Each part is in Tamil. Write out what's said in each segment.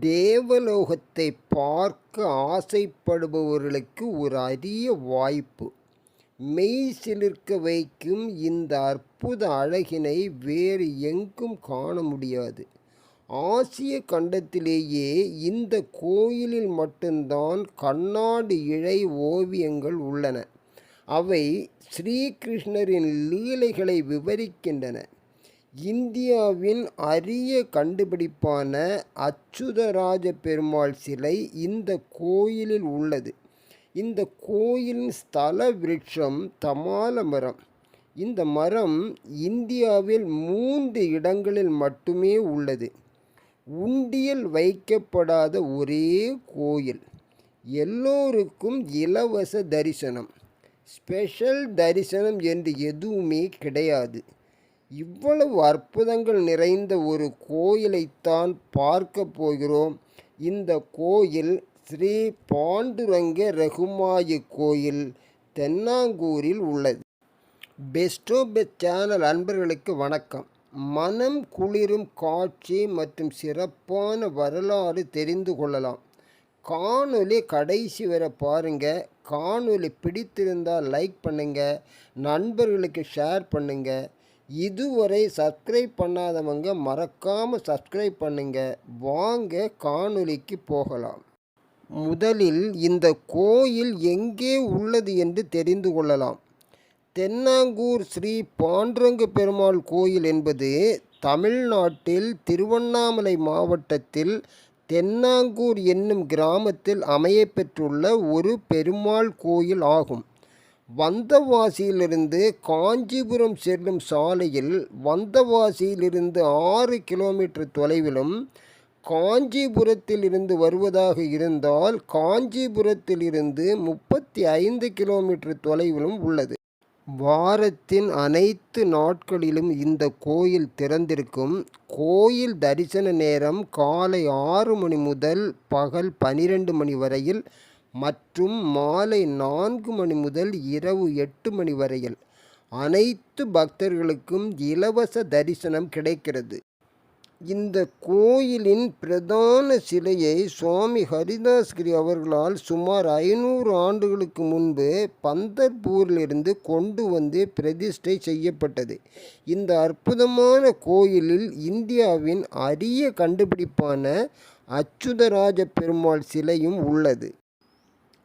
தேவலோகத்தை பார்க்க ஆசைப்படுபவர்களுக்கு ஒரு அரிய வாய்ப்பு. மெய் சிலிர்க்க வைக்கும் இந்த அற்புத அழகினை வேறு எங்கும் காண முடியாது. ஆசிய கண்டத்திலேயே இந்த கோயிலில் மட்டும்தான் கண்ணாடி இழை ஓவியங்கள் உள்ளன. அவை ஸ்ரீகிருஷ்ணரின் லீலைகளை விவரிக்கின்றன. இந்தியாவின் அரிய கண்டுபிடிப்பான அச்சுதராஜ பெருமாள் சிலை இந்த கோயிலில் உள்ளது. இந்த கோயிலின் ஸ்தல விருட்சம் தமால மரம். இந்த மரம் இந்தியாவில் மூன்று இடங்களில் மட்டுமே உள்ளது. உண்டியல் வைக்கப்படாத ஒரே கோயில். எல்லோருக்கும் இலவச தரிசனம். ஸ்பெஷல் தரிசனம் என்று எதுவுமே கிடையாது. இவ்வளவு அற்புதங்கள் நிறைந்த ஒரு கோயிலைத்தான் பார்க்க போகிறோம். இந்த கோயில் ஸ்ரீ பாண்டுரங்க ரகுமாயி கோயில் தென்னாங்கூரில் உள்ளது. பெஸ்டோ பெஸ்ட் சேனல் அன்பர்களுக்கு வணக்கம். மனம் குளிரும் காட்சி மற்றும் சிறப்பான வரலாறு தெரிந்து கொள்ளலாம். காணொலி கடைசி வரை பாருங்க. காணொலி பிடித்திருந்தால் லைக் பண்ணுங்கள் நண்பர்களுக்கு ஷேர் பண்ணுங்கள் இதுவரை சப்ஸ்கிரைப் பண்ணாதவங்க மறக்காமல் சப்ஸ்கிரைப் பண்ணுங்க. வாங்க காணொலிக்கு போகலாம். முதலில் இந்த கோயில் எங்கே உள்ளது என்று தெரிந்து கொள்ளலாம். தென்னாங்கூர் ஸ்ரீ பாண்டரங்க பெருமாள் கோயில் என்பது தமிழ்நாட்டில் திருவண்ணாமலை மாவட்டத்தில் தென்னாங்கூர் என்னும் கிராமத்தில் அமையப்பெற்றுள்ள ஒரு பெருமாள் கோயில் ஆகும். வந்தவாசியிலிருந்து காஞ்சிபுரம் செல்லும் சாலையில் வந்தவாசியிலிருந்து ஆறு கிலோமீட்டர் தொலைவிலும் காஞ்சிபுரத்தில் இருந்து வருவதாக இருந்தால் காஞ்சிபுரத்தில் இருந்து முப்பத்தி ஐந்து கிலோமீட்டர் தொலைவிலும் உள்ளது. வாரத்தின் அனைத்து நாட்களிலும் இந்த கோயில் திறந்திருக்கும். கோயில் தரிசன நேரம் காலை ஆறு மணி முதல் பகல் பனிரெண்டு மணி வரையில் மற்றும் மாலை நான்கு மணி முதல் இரவு எட்டு மணி வரையில் அனைத்து பக்தர்களுக்கும் இலவச தரிசனம் கிடைக்கிறது. இந்த கோயிலின் பிரதான சிலையை சுவாமி ஹரிதாஸ்கிரி அவர்களால் சுமார் ஐநூறு ஆண்டுகளுக்கு முன்பு பந்தர்பூரிலிருந்து கொண்டு வந்து பிரதிஷ்டை செய்யப்பட்டது. இந்த அற்புதமான கோயிலில் இந்தியாவின் அரிய கண்டுபிடிப்பான அச்சுதராஜ பெருமாள் சிலையும் உள்ளது.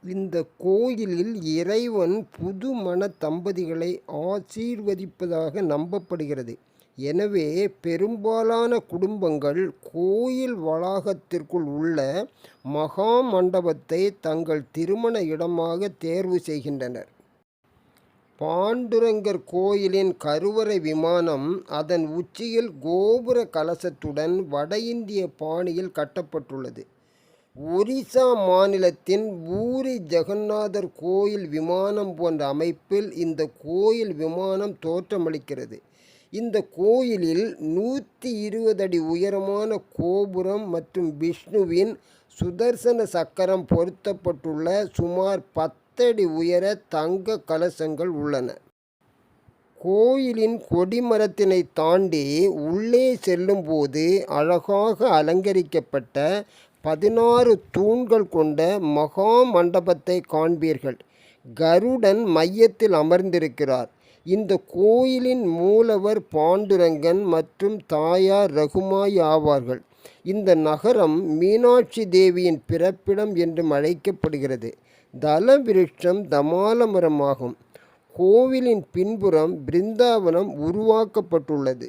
இந்த கோயிலில் இறைவன் புது மண தம்பதிகளை ஆசீர்வதிப்பதாக நம்பப்படுகிறது. எனவே பெரும்பாலான குடும்பங்கள் கோயில் வளாகத்திற்குள் உள்ள மகா மண்டபத்தை தங்கள் திருமண இடமாக தேர்வு செய்கின்றனர். பாண்டுரங்கர் கோயிலின் கருவறை விமானம் அதன் உச்சியில் கோபுர கலசத்துடன் வட இந்திய பாணியில் கட்டப்பட்டுள்ளது. ஒரிசா மாநிலத்தின் பூரி ஜெகநாதர் கோயில் விமானம் போன்ற அமைப்பில் இந்த கோயில் விமானம் தோற்றமளிக்கிறது. இந்த கோயிலில் நூற்றி இருபது அடி உயரமான கோபுரம் மற்றும் விஷ்ணுவின் சுதர்சன சக்கரம் பொருத்தப்பட்டுள்ள சுமார் பத்தடி உயர தங்க கலசங்கள் உள்ளன. கோயிலின் கொடிமரத்தினை தாண்டி உள்ளே செல்லும்போது அழகாக அலங்கரிக்கப்பட்ட பதினாறு தூண்கள் கொண்ட மகா மண்டபத்தை காண்பீர்கள். கருடன் மையத்தில் அமர்ந்திருக்கிறார். இந்த கோயிலின் மூலவர் பாண்டுரங்கன் மற்றும் தாயார் ரகுமாய் ஆவார்கள். இந்த நகரம் மீனாட்சி தேவியின் பிறப்பிடம் என்றும் அழைக்கப்படுகிறது. தல விருட்சம் தமாலமரமாகும். கோவிலின் பின்புறம் பிருந்தாவனம் உருவாக்கப்பட்டுள்ளது.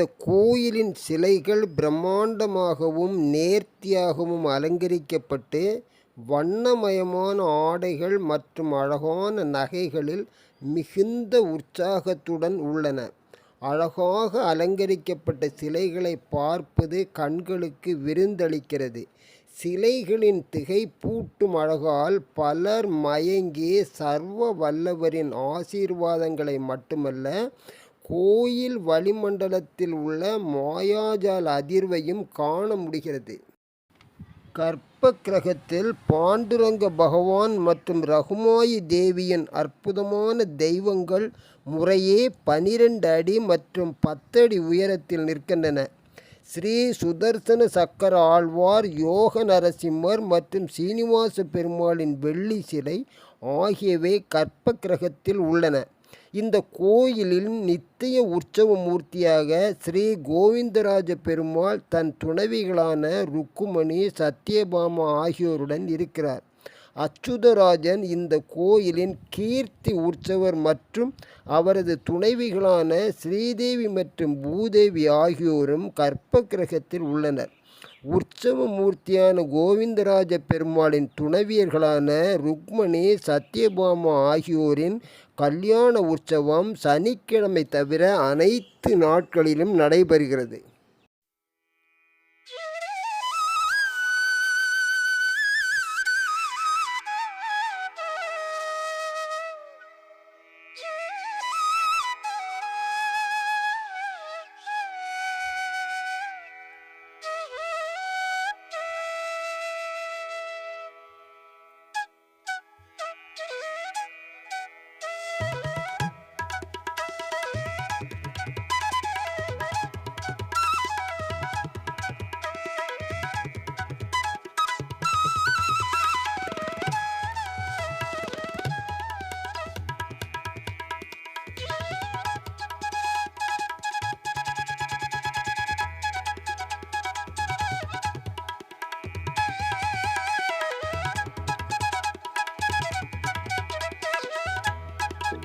இந்த கோயிலின் சிலைகள் பிரம்மாண்டமாகவும் நேர்த்தியாகவும் அலங்கரிக்கப்பட்டு வண்ணமயமான ஆடைகள் மற்றும் அழகான நகைகளில் மிகுந்த உற்சாகத்துடன் உள்ளன. அழகாக அலங்கரிக்கப்பட்ட சிலைகளை பார்ப்பது கண்களுக்கு விருந்தளிக்கிறது. சிலைகளின் திகைப்பூட்டும் அழகால் பலர் மயங்கி சர்வ வல்லவரின் ஆசீர்வாதங்களை மட்டுமல்ல கோயில் வளிமண்டலத்தில் உள்ள மாயாஜால அதிர்வையும் காண முடிகிறது. கர்ப்ப கிரகத்தில் பாண்டுரங்க பகவான் மற்றும் ரகுமாயி தேவியின் அற்புதமான தெய்வங்கள் முறையே பனிரெண்டு அடி மற்றும் பத்தடி உயரத்தில் நிற்கின்றன. ஸ்ரீ சுதர்சன சக்கர ஆழ்வார் யோக நரசிம்மர் மற்றும் சீனிவாச பெருமாளின் வெள்ளி சிலை ஆகியவை கற்ப கிரகத்தில் உள்ளன. இந்த கோயிலில் நித்திய உற்சவ மூர்த்தியாக ஸ்ரீ கோவிந்தராஜ பெருமாள் தன் துணைவிகளான ருக்குமணி சத்யபாமா ஆகியோருடன் இருக்கிறார். அச்சுதராஜன் இந்த கோயிலின் கீர்த்தி உற்சவர் மற்றும் அவரது துணைவிகளான ஸ்ரீதேவி மற்றும் பூதேவி ஆகியோரும் கர்ப்ப கிரகத்தில் உள்ளனர். உற்சவ மூர்த்தியான கோவிந்தராஜ பெருமாளின் துணைவியர்களான ருக்மணி சத்யபாமா ஆகியோரின் கல்யாண உற்சவம் சனிக்கிழமை தவிர அனைத்து நாட்களிலும் நடைபெறுகிறது.